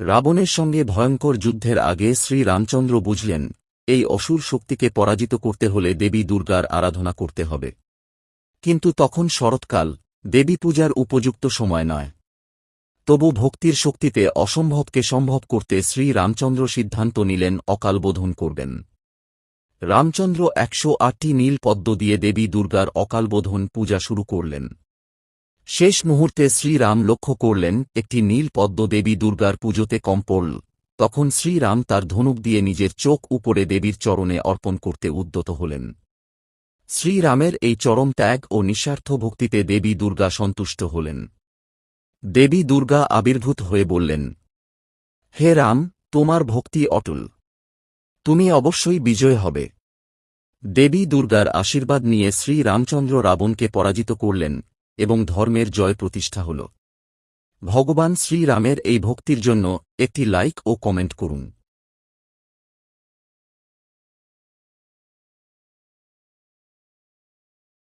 রাবণের সঙ্গে ভয়ঙ্কর যুদ্ধের আগে শ্রী রামচন্দ্র বুঝলেন, এই অসুর শক্তিকে পরাজিত করতে হলে দেবী দুর্গার আরাধনা করতে হবে। কিন্তু তখন শরৎকাল, দেবী পূজার উপযুক্ত সময় নয়। তবু ভক্তির শক্তিতে অসম্ভবকে সম্ভব করতে শ্রী রামচন্দ্র সিদ্ধান্ত নিলেন অকালবোধন করবেন। রামচন্দ্র একশো আটটি নীল পদ্ম দিয়ে দেবী দুর্গার অকালবোধন পূজা শুরু করলেন। শেষ মুহূর্তে শ্রীরাম লক্ষ্য করলেন, একটি নীল পদ্ম দেবী দুর্গার পুজোতে কম পড়ল। তখন শ্রীরাম তার ধনুক দিয়ে নিজের চোখ উপরে দেবীর চরণে অর্পণ করতে উদ্যত হলেন। শ্রীরামের এই চরম ত্যাগ ও নিঃস্বার্থ ভক্তিতে দেবী দুর্গা সন্তুষ্ট হলেন। দেবী দুর্গা আবির্ভূত হয়ে বললেন, হে রাম, তোমার ভক্তি অটল। তুমি অবশ্যই বিজয় হবে। দেবী দুর্গার আশীর্বাদ নিয়ে শ্রী রামচন্দ্র রাবণকে পরাজিত করলেন। এবং ধর্মের জয় প্রতিষ্ঠা হল। ভগবান শ্রীরামের এই ভক্তির জন্য একটি লাইক ও কমেন্ট করুন।